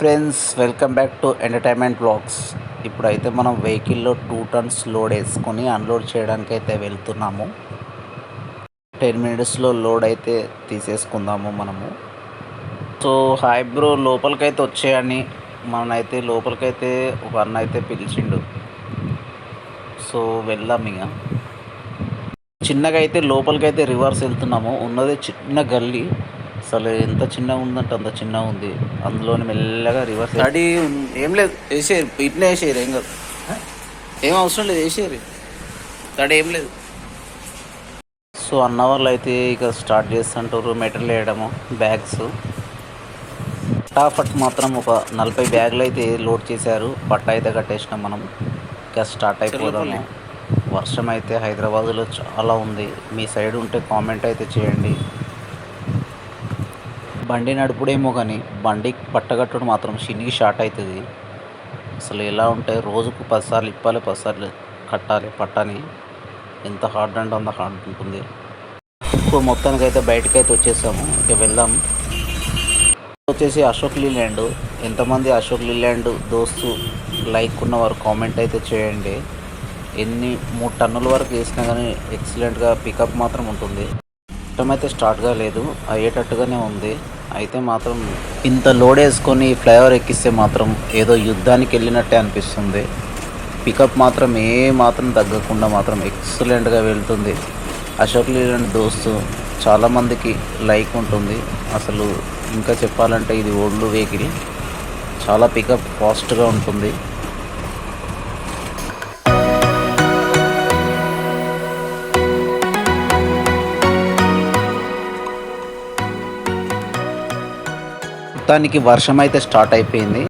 Friends welcome back to entertainment blogs. ఇప్పుడైతే మనం వెహికల్లో టూ టన్స్ లోడ్ వేసుకొని అన్లోడ్ చేయడానికి అయితే వెళ్తున్నాము. టెన్ మినిట్స్లో లోడ్ అయితే తీసేసుకుందాము మనము. సో హాయ్ బ్రో లోపలికైతే వచ్చేయని మనైతే లోపలికైతే ఒక అన్న అయితే పిలిచిండు. సో వెళ్దాం ఇక చిన్నగా అయితే లోపలికైతే రివర్స్ వెళ్తున్నాము. ఉన్నది చిన్న గల్లీ. అసలు ఎంత చిన్నగా ఉందంటే అంత చిన్నగా ఉంది. అందులోని మెల్లగా రివర్స్ అడి ఏం లేదు వేసేరు ఇట్నే వేసేరు ఏం కాదు. ఏం అవసరం లేదు వేసేరు తడి ఏం లేదు. సో అన్న వాళ్ళు అయితే ఇక స్టార్ట్ చేస్తుంటారు మెటీరియల్ వేయడము బ్యాగ్స్ ఫటాఫట్ మాత్రం ఒక నలభై బ్యాగులు అయితే లోడ్ చేశారు. పట్ట అయితే కట్టేసినాం మనం. ఇక స్టార్ట్ అయిపోదాము. వర్షం అయితే హైదరాబాద్లో చాలా ఉంది. మీ సైడ్ ఉంటే కామెంట్ అయితే చేయండి. బండి నడుపుడేమో కానీ బండి పట్టగట్టడం మాత్రం షిన్నికి షార్ట్ అవుతుంది అసలు ఎలా ఉంటాయి రోజుకు పదిసార్లు ఇప్పాలి పదిసార్లు కట్టాలి పట్టని ఎంత హార్డ్ అంటే అంత హార్డ్ ఉంటుంది. ఇప్పుడు మొత్తానికి అయితే బయటకు అయితే వచ్చేసాము. ఇక వెళ్దాం. వచ్చేసి అశోక్ లీలాండ్. ఎంతమంది అశోక్ లీలాండ్ దోస్తు లైక్ ఉన్నవారు కామెంట్ అయితే చేయండి. ఎన్ని మూడు టన్నుల వరకు వేసినా కానీ ఎక్సలెంట్గా పికప్ మాత్రం ఉంటుంది. సిస్టమ్ అయితే స్టార్ట్ కాలేదు అయ్యేటట్టుగానే ఉంది. అయితే మాత్రం ఇంత లోడ్ వేసుకొని ఫ్లైఓవర్ ఎక్కిస్తే మాత్రం ఏదో యుద్ధానికి వెళ్ళినట్టే అనిపిస్తుంది. పికప్ మాత్రం ఏ మాత్రం తగ్గకుండా మాత్రం ఎక్సలెంట్గా వెళ్తుంది. అశోక్ లీలాండ్ దోస్తు చాలామందికి లైక్ ఉంటుంది. అసలు ఇంకా చెప్పాలంటే ఇది ఓల్డ్ వెహికల్ చాలా పికప్ ఫాస్ట్గా ఉంటుంది. మొత్తానికి వర్షం అయితే స్టార్ట్ అయిపోయింది.